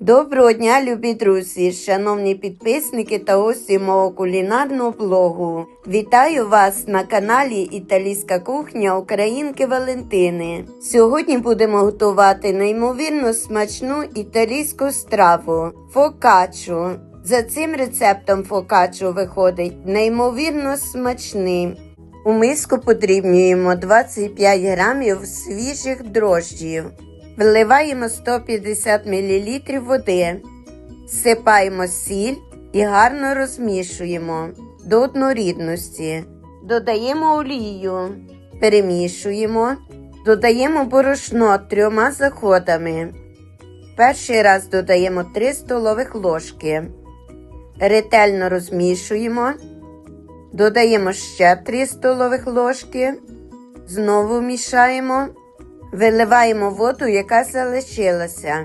Доброго дня, любі друзі, шановні підписники та гості мого кулінарного блогу. Вітаю вас на каналі Італійська кухня Українки Валентини. Сьогодні будемо готувати неймовірно смачну італійську страву фокачу. За цим рецептом фокачу виходить неймовірно смачним. У миску подрібнюємо 25 грамів свіжих дрожджів. Вливаємо 150 мл води, всипаємо сіль і гарно розмішуємо до однорідності. Додаємо олію, перемішуємо, додаємо борошно трьома заходами. Перший раз додаємо 3 столових ложки. Ретельно розмішуємо, додаємо ще 3 столових ложки, знову мішаємо. Виливаємо воду, яка залишилася.